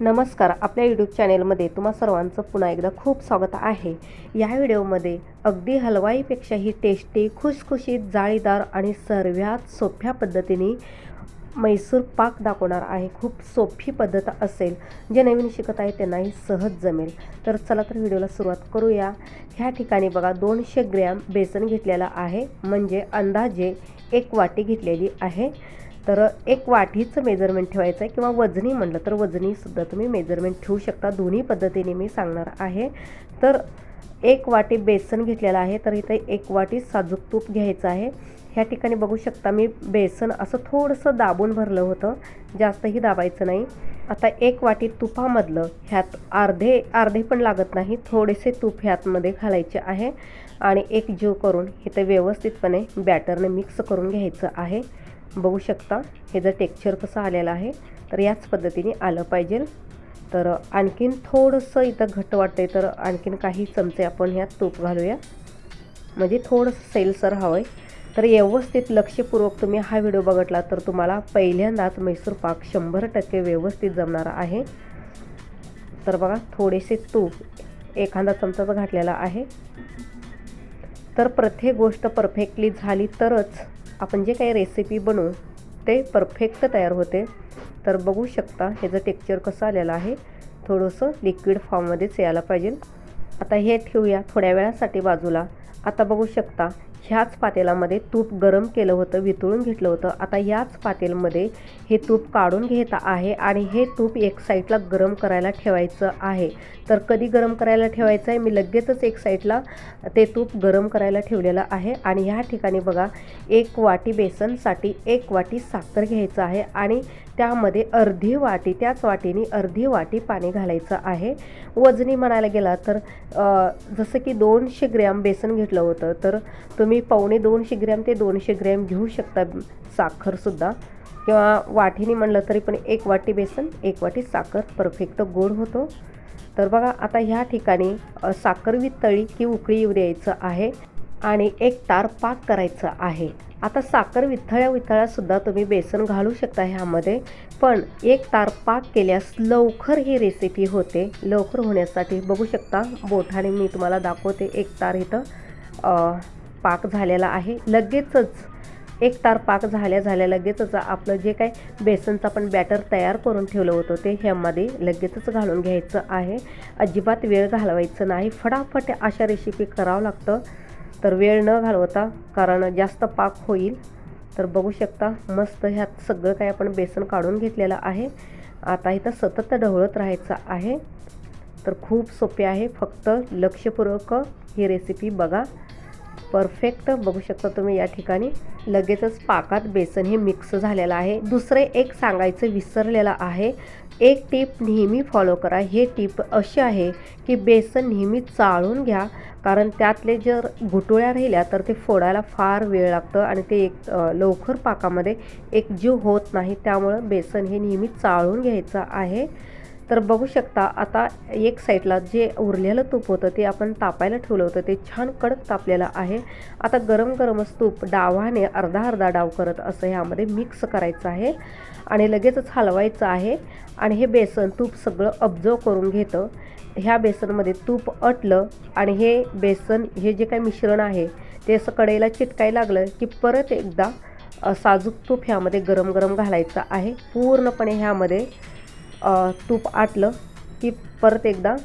नमस्कार आपल्या यूट्यूब चॅनेलमध्ये तुम्हा सर्वांचं पुन्हा एकदा खूप स्वागत आहे. या व्हिडिओमध्ये अगदी हलवाईपेक्षाही टेस्टी खुशखुशीत जाळीदार आणि सर्वात सोप्या पद्धतीने मैसूर पाक दाखवणार आहे. खूप सोपी पद्धत असेल जे नवीन शिकत आहे त्यांनाही सहज जमेल. तर चला तर व्हिडिओला सुरुवात करूया. ह्या ठिकाणी बघा दोनशे ग्रॅम बेसन घेतलेलं आहे. म्हणजे अंदाजे एक वाटी घेतलेली आहे. तर एक वाटीचं मेजरमेंट ठेवायचं आहे किंवा वजनी म्हणलं तर वजनीसुद्धा तुम्ही मेजरमेंट ठेवू शकता. दोन्ही पद्धतीने मी सांगणार आहे. तर एक वाटी बेसन घेतलेलं आहे. तर इथे एक वाटी साजूक तूप घ्यायचं आहे. ह्या ठिकाणी बघू शकता मी बेसन असं थोडंसं दाबून भरलं होतं. जास्तही दाबायचं नाही. आता एक वाटी तुपामधलं ह्यात अर्धे अर्धे पण लागत नाही. थोडेसे तूप ह्यातमध्ये घालायचे आहे. आणि एक जीव करून इथे व्यवस्थितपणे बॅटरने मिक्स करून घ्यायचं आहे. बघू शकता. हे जर टेक्चर कसं आलेलं आहे तर याच पद्धतीने आलं पाहिजे. तर आणखीन थोडंसं इथं घट्ट वाटतंय तर आणखीन काही चमचे आपण ह्यात तूप घालूया. म्हणजे थोडंसं सैलसर हवं आहे तर व्यवस्थित लक्षपूर्वक तुम्ही हा व्हिडिओ बघितला तर तुम्हाला पहिल्यांदाच मैसूर पाक शंभर टक्के व्यवस्थित जमणार आहे. तर बघा थोडेसे तूप एखादा चमचाच घातलेला आहे. तर प्रत्येक गोष्ट परफेक्टली झाली तरच आपण जे काही रेसिपी बनवू ते परफेक्ट तयार होते. तर बघू शकता ह्याचं टेक्चर कसं आलेलं आहे. थोडंसं लिक्विड फॉर्ममध्येच यायला पाहिजे. आता हे ठेवूया थोड्या वेळासाठी बाजूला. आता बघू शकता ह्याच पातेलामध्ये तूप गरम केलं होतं वितळून घेतलं होतं. आता याच पातेलमध्ये हे तूप काढून घेत आहे आणि हे तूप एक साईडला गरम करायला ठेवायचं आहे. तर कधी गरम करायला ठेवायचं आहे? मी लगेचच एक साईडला ते तूप गरम करायला ठेवलेलं आहे. आणि ह्या ठिकाणी बघा एक वाटी बेसनसाठी एक वाटी साखर घ्यायचं आहे आणि त्यामध्ये अर्धी वाटी त्याच वाटीने अर्धी वाटी पाणी घालायचं आहे. वजनी म्हणायला गेला तर जसं की दोनशे ग्रॅम बेसन घेतलं होतं तर तुम्ही तुम्ही पावणे दोनशे ग्रॅम ते दोनशे ग्रॅम घेऊ शकता साखरसुद्धा. किंवा वाटीने म्हणलं तरी पण एक वाटी बेसन एक वाटी साखर परफेक्ट गोड होतो. तर बघा आता ह्या ठिकाणी साखर वितळी की उकळी येऊ द्यायचं आहे आणि एक तार पाक करायचं आहे. आता साखर विथळ्या विथळ्यासुद्धा तुम्ही बेसन घालू शकता ह्यामध्ये. पण एक तार पाक केल्यास लवकर ही रेसिपी होते. लवकर होण्यासाठी बघू शकता. बोठाने मी तुम्हाला दाखवते एक तार इथं. पाक झालेला आहे. लगेचच एक तार पाक झाल्या झाल्या लगेचच आपलं जे काय बेसनचं आपण बॅटर तयार करून ठेवलं होतं ते ह्यामध्ये लगेचच घालून घ्यायचं आहे. अजिबात वेळ घालवायचं नाही. फटाफट अशा रेसिपी करावं लागतं. तर वेळ न घालवता कारण जास्त पाक होईल तर बघू शकता मस्त ह्यात सगळं काही आपण बेसन काढून घेतलेलं आहे. आता इथं सतत ढवळत राहायचं आहे. तर खूप सोपे आहे. फक्त लक्षपूर्वक ही रेसिपी बघा. परफेक्ट बघू शकता तुम्ही या ठिकाणी. लगेचच पाकात बेसन हे मिक्स झालेलं आहे. दुसरे एक सांगायचं विसरलेलं आहे. एक टीप नेहमी फॉलो करा. हे टीप अशी आहे की बेसन नेहमी चाळून घ्या. कारण त्यातले जर घुटुळ्या राहिल्या तर ते फोडायला फार वेळ लागतं आणि ते एक लवकर पाकामध्ये एक जीव होत नाही. त्यामुळं बेसन हे नेहमी चाळून घ्यायचं आहे. तर बघू शकता आता एक साईडला जे उरलेलं तूप होतं ते आपण तापायला ठेवलं होतं ते छान कडक तापलेलं आहे. आता गरम गरमच तूप डावाने अर्धा अर्धा डाव करत असं ह्यामध्ये मिक्स करायचं आहे आणि लगेचच हलवायचं आहे आणि हे बेसन तूप सगळं अब्झर्व करून घेतं. ह्या बेसनमध्ये तूप अटलं आणि हे बेसन हे जे काही मिश्रण आहे ते असं कडेला चिटकायला लागलं की परत एकदा साजूक तूप ह्यामध्ये गरम गरम घालायचं आहे. पूर्णपणे ह्यामध्ये तूप आटलं की परत एकदा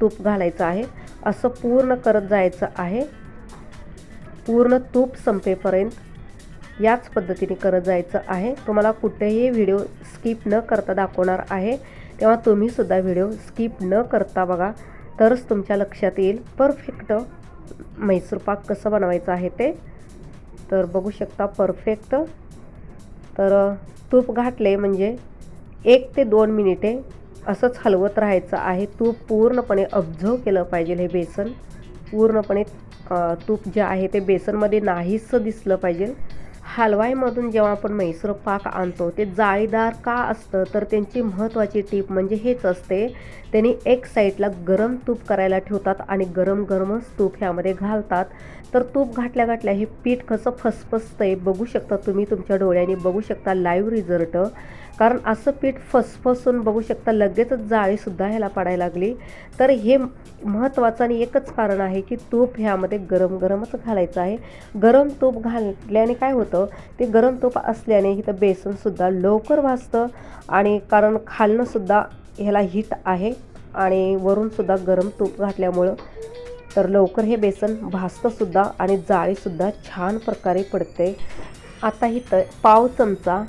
तूप घालायचं आहे. असं पूर्ण करत जायचं आहे. पूर्ण तूप संपेपर्यंत याच पद्धतीने करत जायचं आहे. तुम्हाला कुठेही व्हिडिओ स्किप न करता दाखवणार आहे. तेव्हा तुम्हीसुद्धा व्हिडिओ स्किप न करता बघा. तरच तुमच्या लक्षात येईल. परफेक्ट म्हैसूर पाक कसं बनवायचं आहे ते. तर बघू शकता परफेक्ट. तर तूप घातले म्हणजे एक ते दोन मिनिटे असंच हलवत राहायचं आहे. तूप पूर्णपणे अब्झर्व केलं पाहिजे हे बेसन. पूर्णपणे तूप जे आहे ते बेसनमध्ये नाहीसं दिसलं पाहिजे. हलवाईमधून जेव्हा आपण म्हैसूर पाक आणतो ते जाळीदार का असतं? तर त्यांची महत्त्वाची टीप म्हणजे हेच असते त्यांनी एक साईडला गरम तूप करायला ठेवतात आणि गरम गरमच तूप ह्यामध्ये घालतात. तर तूप घातल्या घातल्या हे पीठ कसं फसफसतं आहे बघू शकता तुम्ही तुमच्या डोळ्यांनी. बघू शकता लाईव्ह रिझल्ट कारण असं पीठ फसफसून बघू शकता लगेचच जाळीसुद्धा ह्याला पडायला लागली. तर हे महत्त्वाचं आणि एकच कारण आहे की तूप ह्यामध्ये गरम गरमच घालायचं आहे. गरम तूप घातल्याने काय होतं ते गरम तूप असल्याने इथं बेसनसुद्धा लवकर भाजतं आणि कारण खालणंसुद्धा ह्याला हीट आहे आणि वरूनसुद्धा गरम तूप घातल्यामुळं तर लवकर हे बेसन भाजतंसुद्धा आणि जाळीसुद्धा छान प्रकारे पडते. आता इथं पाव चमचा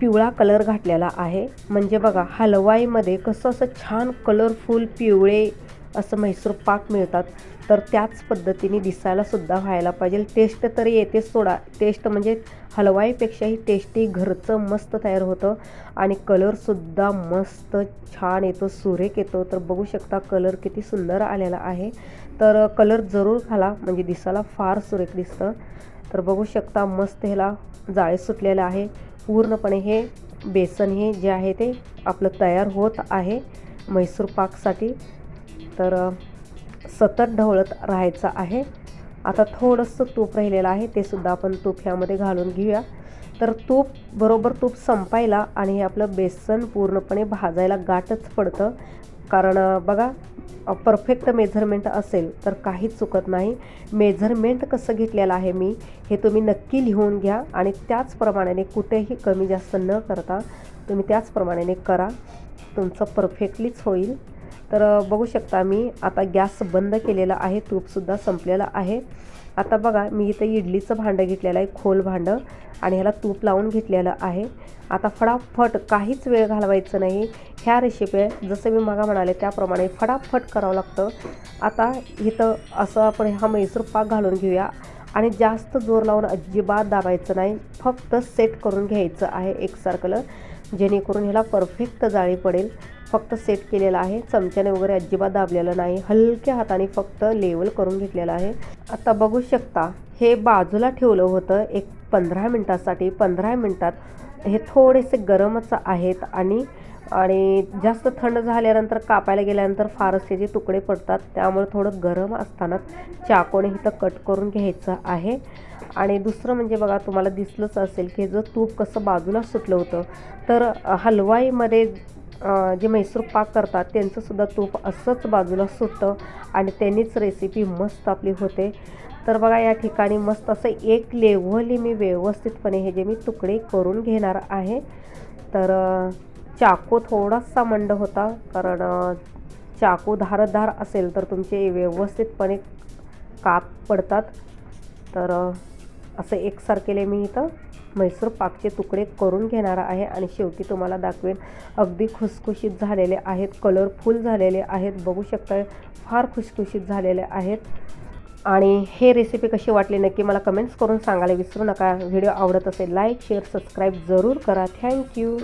पिवळा कलर घातलेला आहे. म्हणजे बघा हलवाईमध्ये कसं असं छान कलरफुल पिवळे असं म्हैसूर पाक मिळतात. तर त्याच पद्धतीने दिसायलासुद्धा व्हायला पाहिजे. टेस्ट तर येतेच सोडा. टेस्ट म्हणजे हलवाईपेक्षाही टेस्टी घरचं मस्त तयार होतं. आणि कलरसुद्धा मस्त छान येतो. सुरेख येतो. तर बघू शकता कलर किती सुंदर आलेला आहे. तर कलर जरूर घाला. म्हणजे दिसायला फार सुरेख दिसतं. तर बघू शकता मस्त ह्याला जाळे सुटलेलं आहे. पूर्णपणे हे बेसन हे जे आहे ते आपलं तयार होत आहे म्हैसूर पाकसाठी. तर सतत ढवळत राहायचं आहे. आता थोडंसं तूप राहिलेलं आहे ते सुद्धा आपण तूप ह्यामध्ये घालून घेऊया. तर तूप बरोबर तूप संपायला आणि हे आपलं बेसन पूर्णपणे भाजायला गाठच पडतं. कारण बघा परफेक्ट मेझरमेंट असेल तर काहीच चुकत नाही. मेझरमेंट कसं घेतलेलं आहे मी हे तुम्ही नक्की लिहून घ्या आणि त्याचप्रमाणे कुठेही कमी जास्त न करता तुम्ही त्याचप्रमाणे करा. तुमचं परफेक्टलीच होईल. तर बघू शकता मी आता गॅस बंद केलेला आहे तूपसुद्धा संपलेलं आहे. आता बघा मी इथं इडलीचं भांडं घेतलेलं आहे खोल भांडं आणि ह्याला तूप लावून घेतलेलं आहे. आता फटाफट काहीच वेळ घालवायचं नाही. ह्या रेसिपी जसं मी मागा म्हणाले त्याप्रमाणे फटाफट करावं लागतं. आता इथं असं आपण हा मैसूर पाक घालून घेऊया. आणि जास्त जोर लावून अजिबात दाबायचं नाही. फक्त सेट करून घ्यायचं आहे एकसारखं. जेणेकरून ह्याला परफेक्ट जाळी पडेल. फक्त सेट केलेलं आहे. चमच्याने वगैरे अजिबात दाबलेलं नाही. हलक्या हाताने फक्त लेवल करून घेतलेलं आहे. आता बघू शकता हे बाजूला ठेवलं होतं एक पंधरा मिनटासाठी. पंधरा मिनटात हे थोडेसे गरमच आहेत आणि आणि जास्त थंड झाल्यानंतर कापायला गेल्यानंतर फारच त्याचे तुकडे पडतात त्यामुळे थोडं गरम असतानाच चाकोने इथं कट करून घ्यायचं आहे. आणि दुसरं म्हणजे बघा तुम्हाला दिसलंच असेल की जर तूप कसं बाजूला सुटलं होतं तर हलवाईमध्ये जे म्हैसूर पाक करतात त्यांचंसुद्धा तूप असंच बाजूला सुटतं आणि त्यांनीच रेसिपी मस्त आपली होते. तर बघा या ठिकाणी मस्त असं एक लेव्हली मी व्यवस्थितपणे हे जे मी तुकडे करून घेणार आहे. तर चाकू थोडासा मंड होता कारण चाकू धारधार असेल तर तुमचे व्यवस्थितपणे काप पडतात. तर असे असं एकसारखेले मी इथं म्हैसूर पाकचे तुकडे करून घेणार आहे आणि शेवटी तुम्हाला दाखवेन अगदी खुसखुशीत झालेले आहेत कलरफुल झालेले आहेत. बघू शकता फार खुसखुशीत झालेले आहेत. आणि हे रेसिपी कशी वाटली नक्की मला कमेंट्स करून सांगायला विसरू नका. व्हिडिओ आवडत असेल लाईक शेअर सबस्क्राईब जरूर करा. थँक्यू